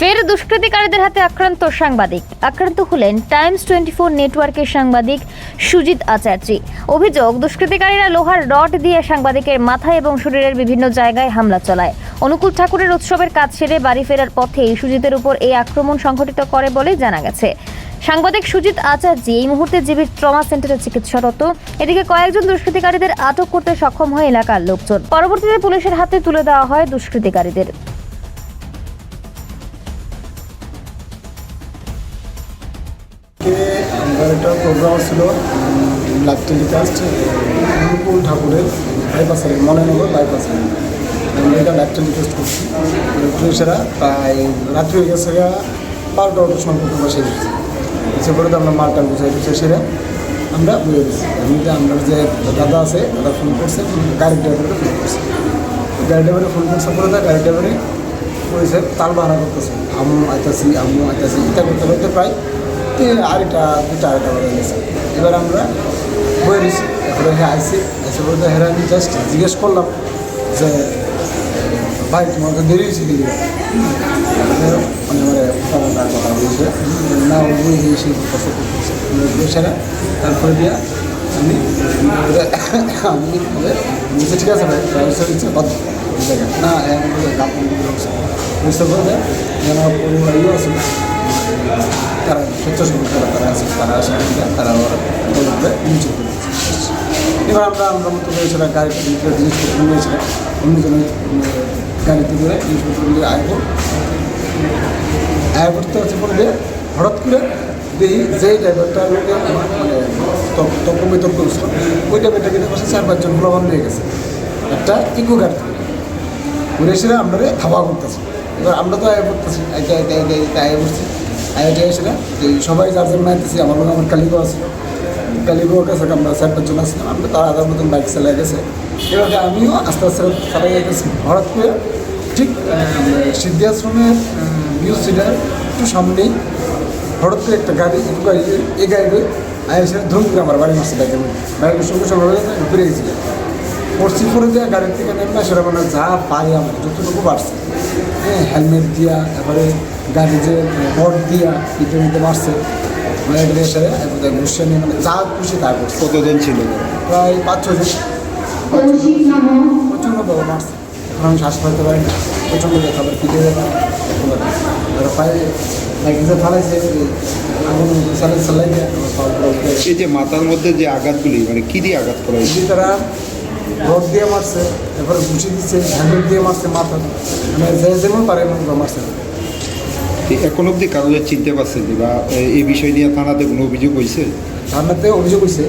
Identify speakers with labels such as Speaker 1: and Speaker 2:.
Speaker 1: ফের দুষ্কৃতিকারীদের হাতে আক্রান্ত সাংবাদিক। আক্রান্ত হলেন টাইমস টোয়েন্টি ফোর নেটওয়ার্কের সাংবাদিক সুজিত আচার্যি। অভিযোগ, দুষ্কৃতিকারীরা লোহার রড দিয়ে সাংবাদিকের মাথা এবং শরীরের বিভিন্ন জায়গায় হামলা চালায়। অনুকূল ঠাকুরের উৎসবের কাজ সেরে বাড়ি ফেরার পথেই সুজিতের উপর এই আক্রমণ সংঘটিত করে বলে জানা গেছে। সাংবাদিক সুজিত আচার্য এই মুহূর্তে জিবির ট্রমা সেন্টারে চিকিৎসারত। এদিকে কয়েকজন দুষ্কৃতিকারীদের আটক করতে সক্ষম হয় এলাকার লোকজন। পরবর্তীতে পুলিশের হাতে তুলে দেওয়া হয় দুষ্কৃতিকারীদের।
Speaker 2: একটা প্রোগ্রাম ছিল লাইভ টেলিকাস্ট অনুকূল ঠাকুরের বাইপাসের মনেনগর বাইপাসে আমরা এটা লাইভ টেলিকাস্ট করছি। পুলিশেরা প্রায় রাত্রি হয়ে গেছে বারোটা অটো সময় পর্যন্ত বসে গেছি। এসে পরে তো আমরা মালটা বুঝাই বুঝে সেরে আমরা বুঝে গেছি। এমনিতে আমরা যে দাদা আছে, দাদা ফোন করছে গাড়ি ড্রাইভারকে ফোন করছে। গাড়ি ড্রাইভারে ফোন করছে পরে তো গাড়ি ড্রাইভারে করেছে তাল বাহানা করতেছে। আমু আইতাছি আমু আইতাছি এটা করতে করতে প্রায় তিন আড়াইটা দুটা আড়াইটা বেজে গেছে এবার আমরা বয়ে দিছি এরপরে হ্যাঁ আইসি। এসে বলতে হ্যাঁ আমি জাস্ট জিজ্ঞেস করলাম যে, ভাই, তোমার দেরি হয়েছে আমার কথা বলছে। না ওই সেই কথা করতেছে তারপরে দিয়া আমি আমি বলছি, ঠিক আছে ভাই বাদ না এখন গান বুঝতে পারবে যেন পরিবারও আছে। তারা স্বেচ্ছাসেবক যারা তারা আছে, তারা আসে তারা বলবে নিচে। এবার আমরা আমরা মতো করেছিলাম গাড়িতে জিনিসপত্র নিয়েছিলাম অন্যজনের গাড়িতে করে জিনিসপত্র নিয়ে আয় আয় করতে হচ্ছে পরে হঠাৎ করে দেখি যে ড্রাইভারটা লোকে মানে তর্ক- তর্ক বিতর্ক করছিল ওই ড্রাইভারটা কিন্তু পাশে চার পাঁচজন ভ্রমণ নিয়ে গেছে। একটা ইকো গাড়ি ঘুরে এসে আমরা ধাবা করতেছি। এবার আমরা তো আয় করতেছি আইতে আইতে আইতে আইতে আয় করছি। আইতে এসে যে সবাই যার জন্য আইতেছি, আমার লোক আমার কালিগো আছে। কালিগোর কাছে আমরা চার পাঁচজন আসলাম আমরা তার আধার মতন বাইক চালাই গেছে। এভাবে আমিও আস্তে আস্তে চালাই গেছি। করে ঠিক সিদ্ধি আশ্রমের নিউজ সিটার একটু সামনেই। করে একটা গাড়ি এই গাড়ি আয় এসে ধরুন করে আমার বাড়ি মারছে বাইকের মধ্যে। বাইকের সঙ্গে সঙ্গে ঘুরে গেছিল পড়ছি পরে দেওয়া গাড়ির থেকে নেমে সেটা মানে যা পাই আমার, যতটুকু বাড়ছে হ্যাঁ হেলমেট দিয়া, তারপরে গাড়ি যে রড দিয়া মারছে মানে এটা এসে একবার ঘুষে নিয়ে মানে যা খুশি তা করছে।
Speaker 3: কতজন ছিল?
Speaker 2: প্রায় পাঁচ ছজন। প্রচণ্ড বড় মারছে এখন আমি শ্বাস ফেলতে পারি না। প্রচণ্ড ব্যথা আবার পিঠে ব্যথা এবার পায়ে বাইকে যে ফালাইছে আগুন চালাই।
Speaker 3: এই যে মাথার মধ্যে যে আঘাতগুলি মানে কি দিয়ে আঘাত করা হয়েছে?
Speaker 2: তারা রড দিয়ে মারছে এরপরে ঘুষি দিচ্ছে হ্যান্ডেল দিয়ে মারছে মাথা মানে যে যেমন পারে এমন মারছে।
Speaker 3: এখন অবধি কাগজে চিনতে পারছে যে বা এই বিষয় নিয়ে থানাতে কোনো অভিযোগ হয়েছে
Speaker 2: থানাতে অভিযোগ হয়েছে